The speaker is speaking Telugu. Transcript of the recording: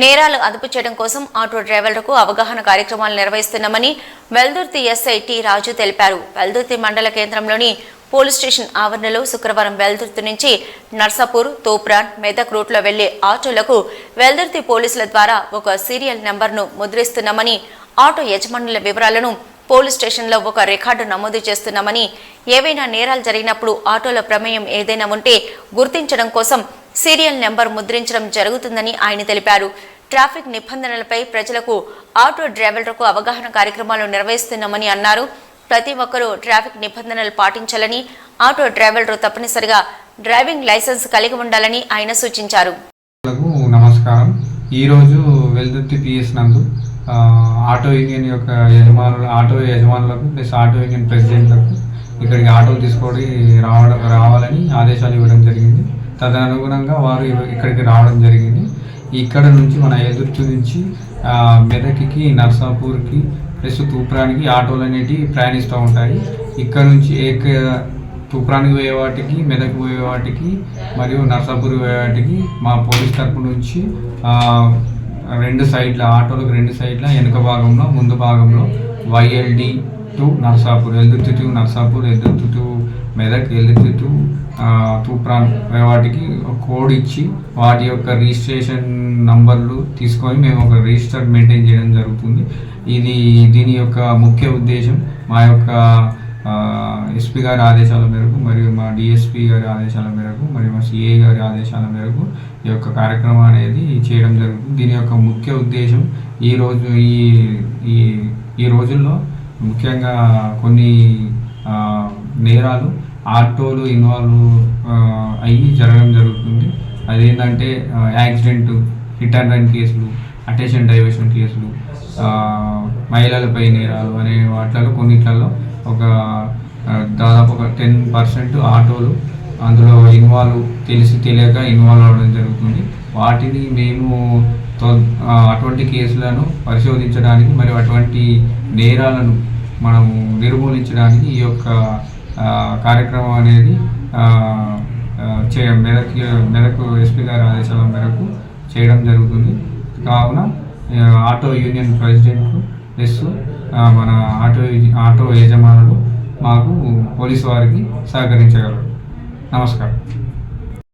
నేరాలు అదుపు చేయడం కోసం ఆటో డ్రైవర్లకు అవగాహన కార్యక్రమాలు నిర్వహిస్తున్నామని వెల్దుర్తి ఎస్ఐ టి రాజు తెలిపారు. వెల్దుర్తి మండల కేంద్రంలోని పోలీస్ స్టేషన్ ఆవరణలో శుక్రవారం వెల్దుర్తి నుంచి నర్సాపూర్ తోప్రాన్ మెదక్ రూట్లో వెళ్ళే ఆటోలకు వెల్దుర్తి పోలీసుల ద్వారా ఒక సీరియల్ నెంబర్ను ముద్రిస్తున్నామని ఆటో యజమానుల వివరాలను పోలీస్ స్టేషన్లో ఒక రికార్డు నమోదు చేస్తున్నామని ఏవైనా నేరాలు జరిగినప్పుడు ఆటోల ప్రమేయం ఏదైనా ఉంటే గుర్తించడం కోసం సీరియల్ నెంబర్ ముద్రించడం జరుగుతుందని ఆయన తెలిపారు. ట్రాఫిక్ నిబంధనలపై ప్రజలకు ఆటో డ్రైవర్లకు అవగాహన కార్యక్రమాలు నిర్వహిస్తున్నామని అన్నారు. ప్రతి ఒక్కరూ ట్రాఫిక్ నిబంధనలు పాటించాలని ఆటో డ్రైవర్లు తప్పనిసరిగా డ్రైవింగ్ లైసెన్స్ కలిగి ఉండాలని ఆయన సూచించారు. నమస్కారం. ఈరోజు వెల్దుర్తి పిఎస్ నందు ఆటో యూనియన్ యొక్క యజమానులు ఆటో యజమానులకు ప్లస్ ఆటో యూనియన్ ప్రెసిడెంట్లకు ఇక్కడికి ఆటోలు తీసుకొని రావడం రావాలని ఆదేశాలు ఇవ్వడం జరిగింది. తదనుగుణంగా వారు ఇక్కడికి రావడం జరిగింది. ఇక్కడ నుంచి మన ఎదుర్చు నుంచి మెదక్కి నర్సాపూర్కి ప్లస్ తూప్రానికి ఆటోలు అనేటివి ప్రయాణిస్తూ ఉంటాయి. ఇక్కడ నుంచి ఏక తూప్రానికి పోయే వాటికి మెదక్ పోయే వాటికి మరియు నర్సాపూర్ పోయే వాటికి మా పోలీస్ తరపు నుంచి రెండు సైడ్ల ఆటోలకు రెండు సైడ్ల వెనుక భాగంలో ముందు భాగంలో YLD to Narsapur Yeldurthi to Narsapur Yeldurthi to Medak Yeldurthi Toopran వాటికి కోడ్ ఇచ్చి వాటి యొక్క రిజిస్ట్రేషన్ నంబర్లు తీసుకొని మేము ఒక రిజిస్టర్ మెయింటైన్ చేయడం జరుగుతుంది. ఇది దీని యొక్క ముఖ్య ఉద్దేశం. మా యొక్క ఎస్పీ గారి ఆదేశాల మేరకు మరియు మా డిఎస్పి గారి ఆదేశాల మేరకు మరియు మా సిఏ గారి ఆదేశాల మేరకు ఈ యొక్క కార్యక్రమం అనేది చేయడం జరుగుతుంది. దీని యొక్క ముఖ్య ఉద్దేశం ఈ రోజు ఈ ఈ ఈ రోజుల్లో ముఖ్యంగా కొన్ని నేరాలు ఆటోలు ఇన్వాల్వ్ అయ్యి జరగడం జరుగుతుంది. అదేంటంటే యాక్సిడెంట్ హిట్ అండ్ రన్ కేసులు అటెన్షన్ డైవర్షన్ కేసులు మహిళలపై నేరాలు అనే వాటిలో కొన్నిట్లలో ఒక దాదాపు ఒక టెన్ పర్సెంట్ ఆటోలు అందులో ఇన్వాల్వ్ తెలిసి తెలియక ఇన్వాల్వ్ అవ్వడం జరుగుతుంది. వాటిని మేము అటువంటి కేసులను పరిశోధించడానికి మరియు అటువంటి నేరాలను మనము నిర్మూలించడానికి ఈ యొక్క కార్యక్రమం అనేది చేయ మెరకు మెదక్ మెదక్ ఎస్పీ గారి ఆదేశాల మేరకు చేయడం జరుగుతుంది. కావున ఆటో యూనియన్ ప్రెసిడెంట్లు ప్లస్ మన ఆటో ఆటో యజమానులు మాకు పోలీసు వారికి సహకరించగలరు. నమస్కారం.